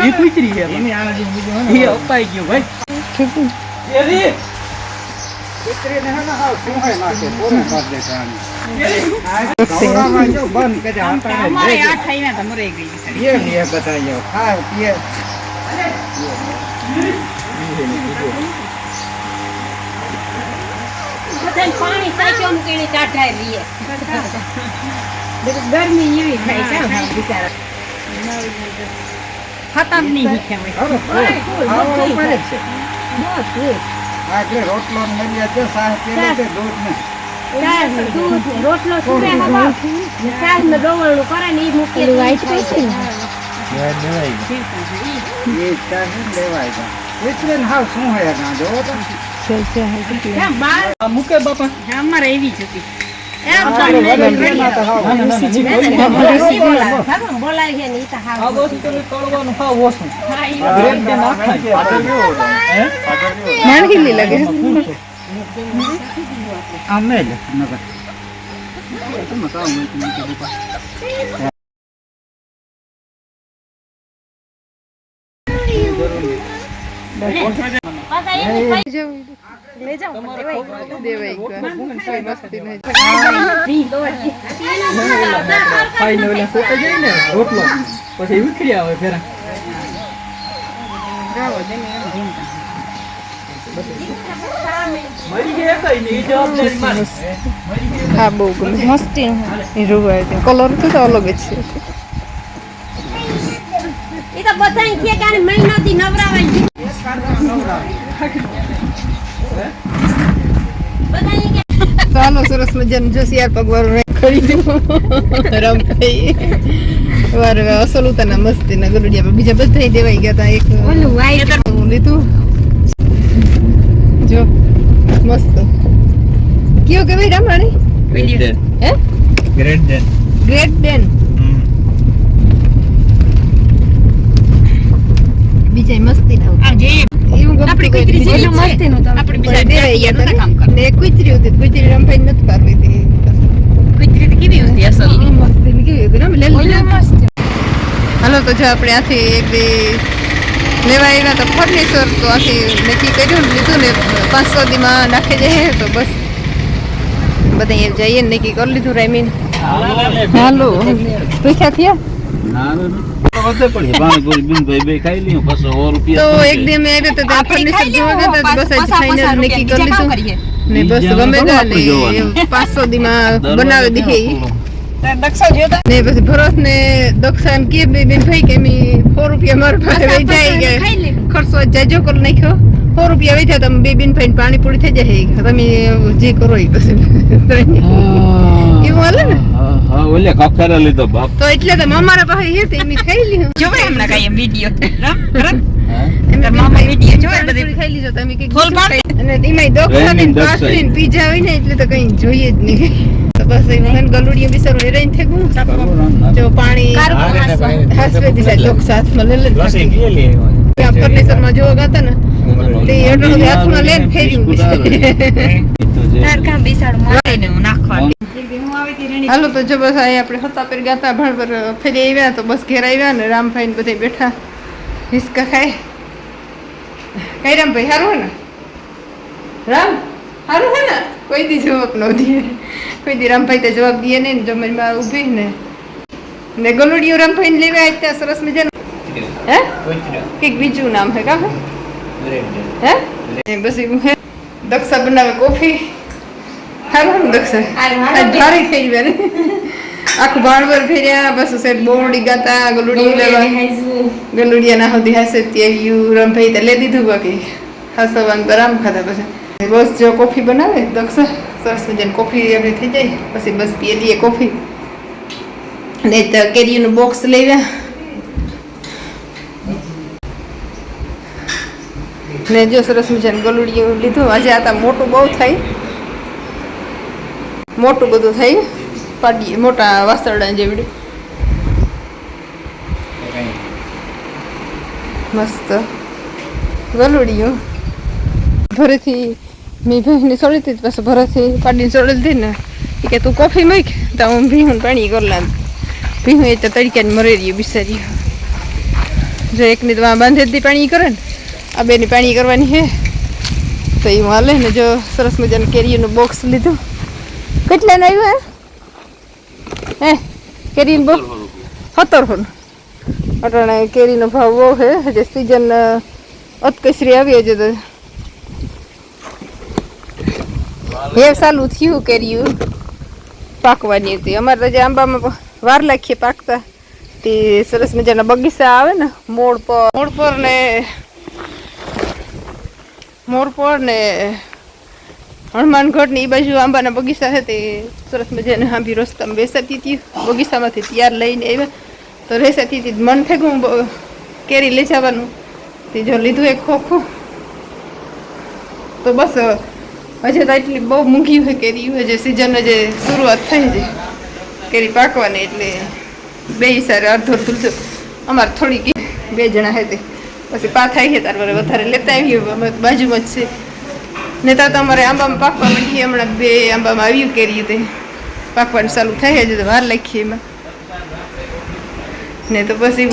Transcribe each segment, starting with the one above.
એ કુતરી છે એ અપાઈ ગયો ભાઈ એરી દીકરીને હે ને હાવ સુહાઈ નાખે, પૂરે કરી દે કાની. બંધ. ને ખાય, પીએ. પાણી સાચો મૂકીને કાઢાય રહીએ ગરમી એવી થાય છે બિચારા ખતમ નહીં હીખ્યા હોય. રોટલો ને છે, સાહ પીએ છે, દૂધ ને. ને ને રોટલો સુરે હવા ને ને ડોવળનું કરે ને ને. એ ચા છે ને લેવાય જા. હાવ ના. ક્યાં બાર? આ મૂકે બાપા અમારે એવી જ હતી લાગે પાછા ઉખડી આવે ફેરા એ બહુ ગમે મસ્તી એ છે કલર તો અલગ જ છે ઈ તો કે ચાલો સરસ મજાનું જો શિયાળ પગવાળું ખરીદ્યું રમભાઈ વાર અસલ ઉતાના મસ્તી ના ગલુડિયા પર બીજા બધા દેવાઈ ગયા તા. એક હું લીધું. જો મસ્ત. કયો કે ભાઈ રામરાણી હે? ગ્રેટ ડેન. ગ્રેટ ડેન બીજા મસ્તી ના આપણી કંઈ કુતરી બીજું જેવી છે. મસ્તીનું તો આપણે પણ બીજા દેવાઈ ગયા નહોતા તા કામ ને. ને કુતરી હતી કુતરી રમભાઈ નથી કરવી હતી કુતરી તો કેવી હતી અસલ? મસ્તી કેવી હતી રમ લે હાલો તો જો આપણે આથી એક બે લેવા આવ્યા તો ફર્નિચર તો આથી નક્કી કર્યું ને લીધું ને પાંચસો દીમાં નાખી જાય તો બસ. બધા જઈએ નક્કી કરી લીધું રેમીન હાલો. પૈસા થયા? વધે પડી પાણીપુરી બિનભાઈ બે ખાઈ લઈએ પછી સો રૂપિયા તો એક દી મેં આવ્યા તો ફર્નિચર જોવા ગયા હતા બસ આજ ફાઇનલ નક્કી કરી લીધું ને બસ ગમે થોડું ગા આપણે ને. પાંચસો દીમાં બનાવી દીધી ને પછી ભરત ને દક્ષા એમ કે બેન ભાઈ કે મેં સો રૂપિયા મારા પાસે જાય કે ખર્ચો જાજો કરી નાખ્યો. સો રૂપિયા વહી તમે બે બેન ભાઈ પાણીપુરી થઈ જાય. તમે જે કરો એ પછી એવું હાલે ને? હા, હા, ઓલે કખરે લીધો બાપ. તો એટલે તો અમારા પાસે હે તે એમ ખાઈ લીધું જોવે હમણાં કાંઈ એમ વીડિયો રામ એમ મામા ભાઈ જોવે બધી. ખાઈ લીધો તમે કે ફૂલ પાડી. અને એમાંય દક્ષા ને પાસરી ને પીઝા હોય ને એટલે તો કઈ જોઈએ જ નહીં. તો બસ એ મને હેરાન થઈ ગયું. જો પાણી હાસવે દિશા લઈ લે હાલો તો જો બસ આપણે હતા પર ગયા હતા આવ્યા તો બસ ઘેર આવ્યા ને રામભાઈ ને બધા બેઠા હિસકા ખાય કઈ રામભાઈ સારું હે ને રામ સારું હે ને કોઈ દી જવાબ ન દે કોઈ દી રામભાઈ તો જવાબ દે નહીં ને જો માં ઊભી ને ને ગલુડિયું રામભાઈ ને લેવા આવ્યા સરસ મજાનું હે? કંઈક બીજું નામ હે કા હે? બસ એવું હે દક્ષા બનાવે કોફી? હારું ને દક્ષા. ભારી થઈ ગયા ને આખું ભાણવર ફેર્યા બસ સેટ બોરડી ગાતા ગલુડી લેવા. ગલુડિયા ના સુધી હાસે ત્યાગ્યું રમભાઈ તે લે દીધું બાકી. હાસવાનું બરામ ખાધા પછી. બસ જો કોફી બનાવે દક્ષા સરસ મજાની કોફી આપણી થઈ જાય. પછી બસ પીએ લઈએ કોફી. ને તો કેરીનું બોક્સ લેવ્યા ને જો સરસ મજાનું ગલુડિયું લીધું. આજે આ મોટું બહુ થાય. મોટું બધું થઈ પાડીએ, મોટા વાસરડા જેવડું મસ્ત. ગલુડિયું. ભરેથી મેં ભાઈને સોળી હતી પછી ભરેથી પાડીને સોળી હતી ને. એ કે, તું કોફી મૂક. તો હું ભીહું પાણી કરલા ભીહું એ તો તડક્યાને મરી રહ્યું બિસારી જો એકની તો બાંધે દી પાણી કરે ને. આ બેની પાણી કરવાની છે. તો એ હાલે ને જો સરસ મજાનું કેરીનું બોક્સ લીધું. કેટલાનું આવ્યું હે? હે? કેરીનું બોક્સ સત્તરસો અટાણે કેરીનો ભાવ બહુ છે. હજે સિઝન અતકસરી આવી હજી તો. હે સાલું થયું કેરીયું. પાકવાની હતી. અમારે તો જે આંબામાં વાર લાખીએ પાકતા. તે સરસ મજાના બગીચા આવે ને, મોડ પર. મોડ પર ને મોડ પર ને હનુમાનગઢ ને એ બાજુ આંબાના બગીચા છે તે સરસ મજાને આંબી રસ્તામાં બેસાતી હતી. બગીચામાંથી તૈયાર લઈને આવ્યા. તો રેસાતી હતી, મન થયું બ- કેરી લઈ જવાનું. તે જો લીધું એક ખોખું. તો બસ હજે તો એટલી બહુ મૂંઘી હોય કેરી હજી સિઝન જે શરૂઆત થઈ છે, કેરી પાકવાની એટલે બે સારા અડધો અડધું અમારે થોડીક બે જણા હતી પછી પા થાય છે તાર વધારે. લેતા આવ્યું અમે બાજુમાં જ છે. ને તો અમારે આંબામાં પાકવા માંડી હમણાં બે આંબામાં આવ્યું કેરી તે પાકવાનું ચાલુ થાય છે તો વાર લખીએ એમાં. ને તો પછી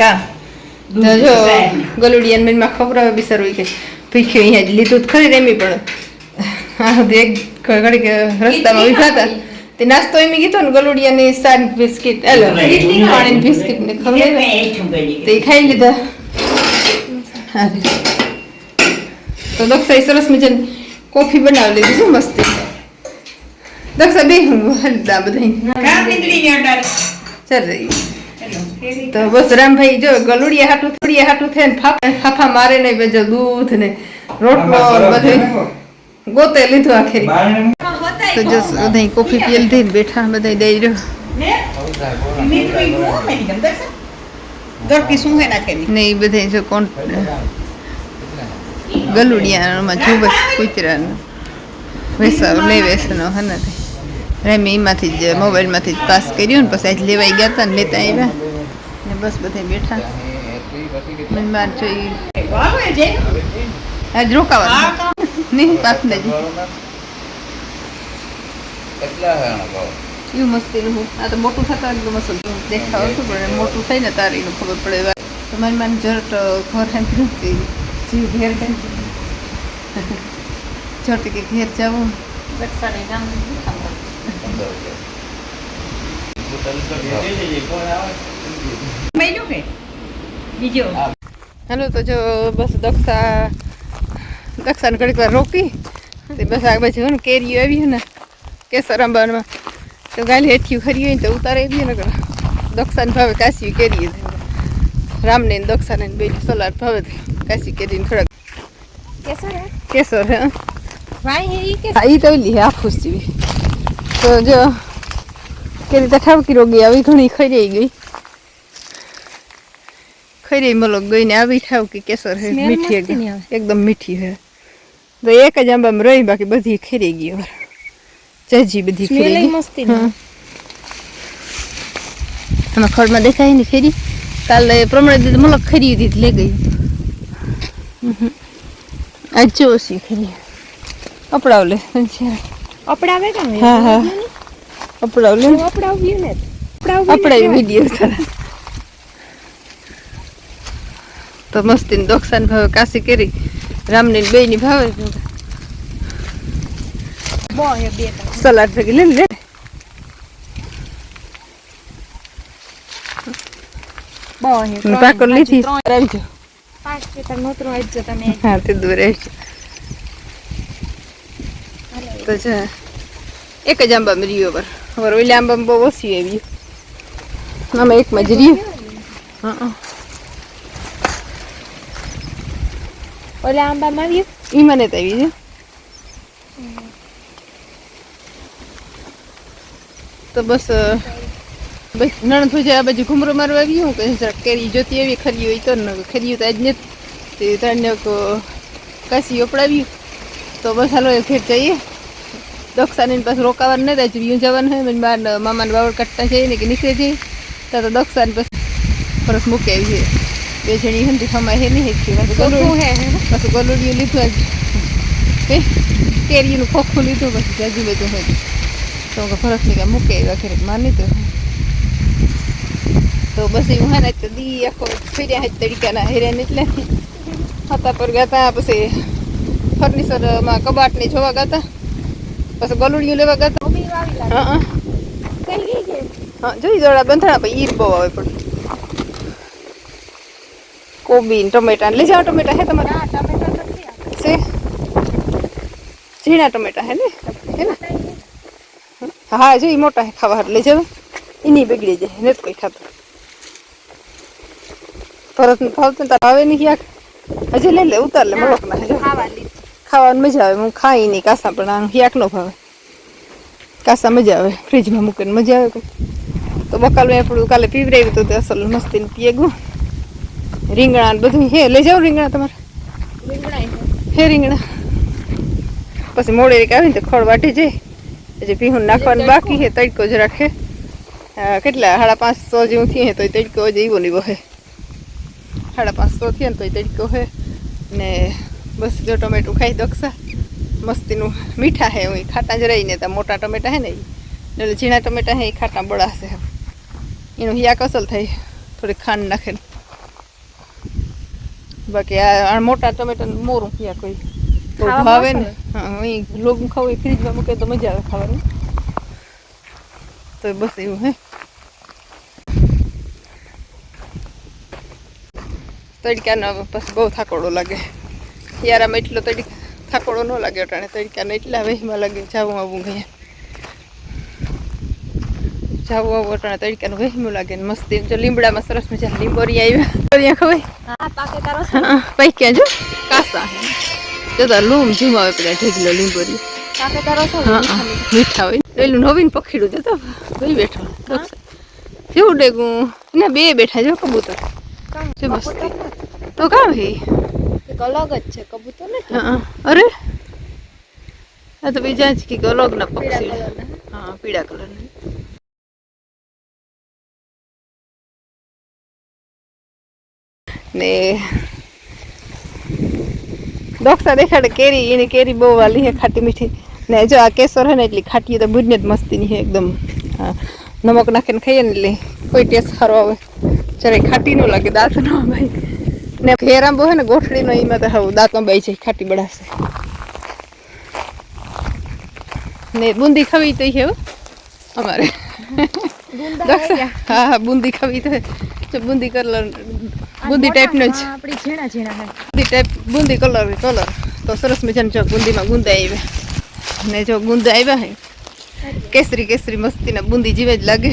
કા? જો ગલુડિયાન મનમાં ખબર આવે બિચારું કે ભીખ્યું અહીંયા જ લીધું જ ખરી રેમી પણ. હા એક ઘડી રસ્તામાં ઊભા હતા. તે નાસ્તો એમ કીધો ને ગલુડિયાની સાન બિસ્કિટ એલો પાણી બિસ્કિટ ને ખબર તે ખાઈ લીધા. તો દક્ષા સરસ મજાની કોફી બનાવી લીધી છે મસ્તી. દક્ષા બે હું હલતા બધા ચાલ રહી. તો બસ રામભાઈ જો ગલુડિયા હાટું થોડીયા હાટું થઈને ફાફા ફાફા મારે નહીં બધું દૂધ ને રોટલો ને બધું ગોતે લીધું આખે તો જો બધા કોફી પી લીધી બેઠા બધા દઈ રહ્યો. નહીં બધા જો કોણ ગલુડિયામાં જુબસ કુતરાનું. વેસાવ લે વેસનો હે ને રેમી એમાંથી જ મોબાઈલમાંથી જ પાસ કર્યો ને પછી આજ લેવાઈ ગયા હતા ને લેતા આવ્યા. ને બસ બધા બેઠા. મહેમાન જોઈ આજ રોકાવાનું. નહીં પાક ને કેટલા હે ભાવ. એવું મસ્તીનું હું. આ તો મોટું થતા એટલું મસ્ત દેખાવ હતું પણ મોટું થઈને તારે એનું ખબર પડે. તમારી માન જરટ ઘર હેમ્પી નથી જીવ ઘેર જરટ કે ઘેર જવું. હાલો તો જો બસ દક્ષા દક્ષાને ઘડીક વાર રોકી. બસ આ બાજુ ને કેરીઓ આવી ને. કેસર આંબામાં. તો ગાલી હેઠિયું ખરી હોય ને તો ઉતારે આવી ને દક્ષાને ભાવે કાશી કેરી રામને દોક્ષાને બે સોલાર ભાવે કાશી કેરીને ખડક કેસર હે? એ તો ઓલી આફૂસ જેવી. તો જો કેરી તો ઠાવકી રોગી આવી ઘણી ખરી ગઈ. ખરી મલક ગઈ ને આવી ઠાવકી કેસર હે. મીઠી એકદમ. મીઠી હે. તો એક જ આંબામાં રહી બાકી બધી ખરી ગઈ હવે. જજી બધી ખરી મસ્તી. આમાં ખડમાં દેખાય ને ખેરી કાલે પ્રમાણે દીધી મલક ખરી દીધી લે ગઈ. આજ જો ઓછી ખરી અપડાવ લે અપડાવે કે હા હા. અપડાવ લે. અપડાવ્યું ને? કેવાય. વીડિયો તારા. તો મસ્તી ને દોક્ષાન ભાવે કાશી કરી. રામની બે ની ભાવે બો હે બે ત્રણ. સલાડ લે લે બો હે મેં ત્રણ, પાકો હજી લીધી ત્રણ. આવજો પાંચ લીટર નોતરું આપજો તમે હા તે દૂર તો છે એક જ આંબા રહ્યો પર હવે ઓલા આંબામાં બહુ ઓછી આવી આમાં એકમાં જ રહ્યું હા. ઓલા આંબામાં આવ્યું ઈ મને તો આવી છે તો બસ બસ નણંદ ભુજા આ બાજુ ઘુમરો મારવા ગયું કે કેરી જોતી આવી ખરી હોય તો ખરી તો આજ નથી તે ત્રણ કાશી અપડાવ્યું. તો બસ હાલો ઘેર જઈએ. દક્ષાની પાછું રોકાવાનું નહીં થાય વ્યૂ જવાનું હોય મને બાર મામાને બાવળ કાઢતા જઈએ ને કે નીકળી જઈએ. ત્યાં તો દક્ષાની પાસે પરસ મૂકી આવી છે. બે જણી હંતી ખમાય હે નહીં પાછું ગલુડિયું. પાછું લીધું આજ. કેરીનું ખોખું લીધું પછી જાજુ બધું હોય. તો કે કાંઈ મૂકે એવા ઘરે માની તો તો બસ એવું હા તો દી આખો ફેર્યા જ તડીકાના હેર્યા એટલે હતા પર ગાતા પછી ફર્નિચરમાં કબાટની જોવા ગાતા પછી ગલુડિયું લેવા લાગે. હા જોઈ દોડા બંધાણા પછી ઈર બહુ આવે પણ. કોબી ટમેટા લઈ જાઓ ટમેટા હે તમારા. ઝીણા ટમેટા હે ને? હે ને? હા જો એ મોટા હે ખાવા હાટ લઈ જાવ એની બગડી જાય ને કોઈ ખાતું. પરત ભાવતું તાર આવે નહીં ક્યાંક. હજી લઈ લે ઉતાર લે મલોક ના હજુ ખાવાની મજા આવે હું ખાઈ નહીં કાસા પણ આમ ક્યાંક નો ભાવે. કાસા મજા આવે ફ્રીજમાં મૂકીને મજા આવે કોઈ. તો મેં આપણું કાલે પીવરાવ્યું હતું તે અસલ મસ્તીને પીએગું. રીંગણા ને બધું હે લઈ જાઓ રીંગણા તમારે. હે. રીંગણા. પછી મોડે આવે આવીને તો ખોળ વાટી જાય. પછી પીહું નાખવાનું બાકી છે, તડકો જ રાખે. કેટલા? સાડા પાંચસો જેવું થઈએ તો તડકો જ એવો નહીં વહે. સાડા પાંચસો થઈએ ને તો તડકો હે. ને બસ જો ટમેટું ખાઈ દક્ષા મસ્તીનું મીઠા હે, હું ખાટા જ રહીને તો મોટા ટમેટા હે ને. એટલે ઝીણા ટમેટા હે એ ખાટા બળાશે એનું હિયા કસલ થાય થોડી ખાંડ નાખે બાકી આ મોટા ટમેટાનું મોરું હિયા. કોઈ ભાવે ને? હા એ લોગ ખાવું ફ્રીજમાં મૂકે તો મજા આવે ખાવાની. તો બસ એવું હે? તડકાનો પછી બહુ થાકોડો લાગે. યારામાં એટલો તડી થાકોડો ન લાગે અટાણે તડકાનો એટલા વહીમાં લાગે જાવું આવું ગયા જાવું આવું અટાણે તડકાનું વહેમું લાગે ને મસ્તી. જો લીમડામાં સરસ મજા લીંબોરી આવ્યા. ખબર ખવાય હા પાકે તારો પૈક્યા જો. કાસા. જો તો લૂમ ઝૂમ આવે પેલા ઢેગલો લીંબોરી. મીઠા હોય. પેલું નવીન પખીડું જતો ભાઈ બેઠો. કેવું ડેગું? ના બે બેઠા જો કબૂતર. છે મસ્તી. તો કા ભાઈ અલગ જ છે કબૂતર ને? અરે? આ તો બીજા જ કે અલગ ના પક્ષી. હા પીળા કલરની. ને દોક્ષા દેખાડે કેરી એની કેરી બહુ વાલી હે ખાટી મીઠી. ને જો આ કેસર હે ને એટલી ખાટી તો બુજને જ મસ્તીની હે એકદમ. નમક નાખીને ખાઈએ ને એટલે કોઈ ટેસ્ટ સારો આવે. જરાય ખાટી ન લાગે દાંત ન ભાઈ ને ઘેરામ બહુ હે ને ગોઠડીનો એમાં તો હવે દાંતમાં બાઈ જાય ખાટી બળાશે. ને બુંદી ખાવી તો હો, અમારે. હા હા બુંદી ખાવી તો બુંદી કલર બુંદી ટાઈપનો જ. આપણી ઝીણા ઝીણા હે બુંદી ટાઈપ બુંદી કલર કલર તો સરસ મજાનું જો બુંદીમાં ગુંદા આવ્યા ને જો ગુંદા આવ્યા હે. કેસરી કેસરી મસ્તીના બુંદી જીવે જ લાગે.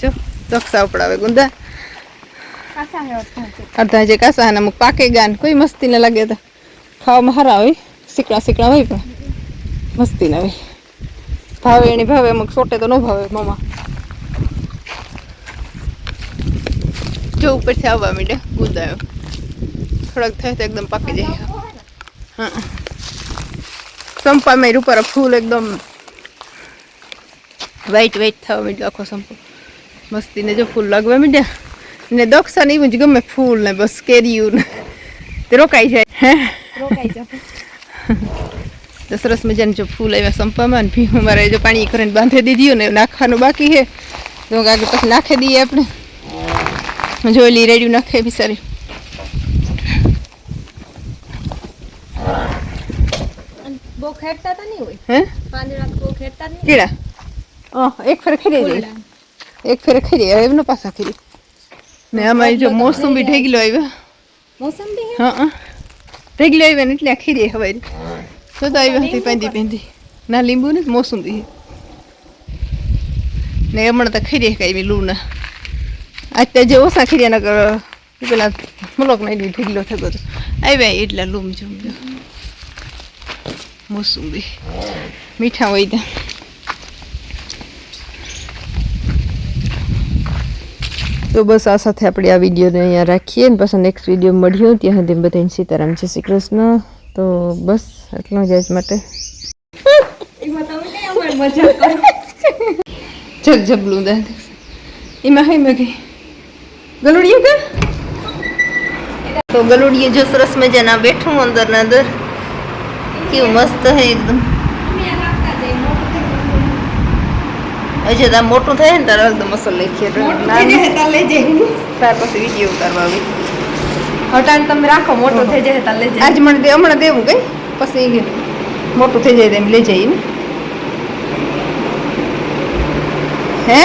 જો દક્ષા ઉપડાવે ગુંદા. અડધા જે કાસા અને અમુક પાકે ગાન. કોઈ મસ્તી ના લાગે તો ખાવામાં સારા હોય. સીકડા શીકડા હોય પણ મસ્તી ના હોય. ભાવે એની ભાવે અમુક સોટે તો ન ભાવે મામા. જો ઉપરથી આવવા માંડે. ગુંદાયો. થોડાક થાય તો એકદમ પાકી જાય. હા. સંપા મેર ઉપર ફૂલ એકદમ વ્હાઈટ વ્હાઈટ થવા માંડ્યો આખો સંપો. મસ્તીને જો ફૂલ લાગવા માંડ્યા. ને દક્ષા ને એવું જ ગમે ફૂલ ને બસ કેરીયું ને તે રોકાઈ જાય. હે? રોકાઈ તો સરસ મજાનું જો ફૂલ આવ્યા સંપામાં ભીહું મારે જો પાણી કરીને બાંધી દીધું ને નાખવાનું બાકી છે. તો આગળ પછી નાખી દઈએ આપણે. જોયેલી રેડિયું નાખે અને બહુ ખેડતા તો નહીં હોય હે પાંદડા બહુ ખેડતા નહીં કીડા હા એક ફેર જાય એક ફેર ખરી હવે એમનો પાસા ખરી ને અમારી જો મોસંબી ઢેગલો આવ્યો મોસંબી હા ઢેગલો આવ્યો ને એટલે આ ખીરી હવે તો તો આવ્યો હતી પેંદી પેંદી ના લીંબુ ને મોસંબી ને હમણાં તો ખીરી કાંઈ લૂના આજ તો જે ઓછા ખીરિયા નગર પેલા મલોક ના એટલી ઢીગલો થયો હતો આવ્યા એટલા લૂમ જમ મોસુંબી. મીઠા હોય ત્યાં તો બસ આ સાથે આપણે આ વિડીયોને અહીંયા રાખીએ ને પછી નેક્સ્ટ વીડિયો મળ્યો ત્યાં સુધી બધાને સીતારામ છે શ્રી કૃષ્ણ. તો બસ એટલું જ આજ માટે. જગજબલું દાદા એમાં હે મેં ગઈ ગલુડિયું કે? તો ગલુડીએ જો સરસ મજાના બેઠું અંદર ના અંદર. કેવું મસ્ત હે એકદમ. હજી તો મોટું થાય ને તારે એકદમ મસ્ત લખીએ ત્યાર પછી વીડિયો ઉતારવા આવી. હટાણ તમે રાખો મોટો થઈ જાય તાર લઈ આજ મને દે હમણાં દેવું કઈ? પછી મોટું થઈ જાય એમ લઈ જઈએ ને હે?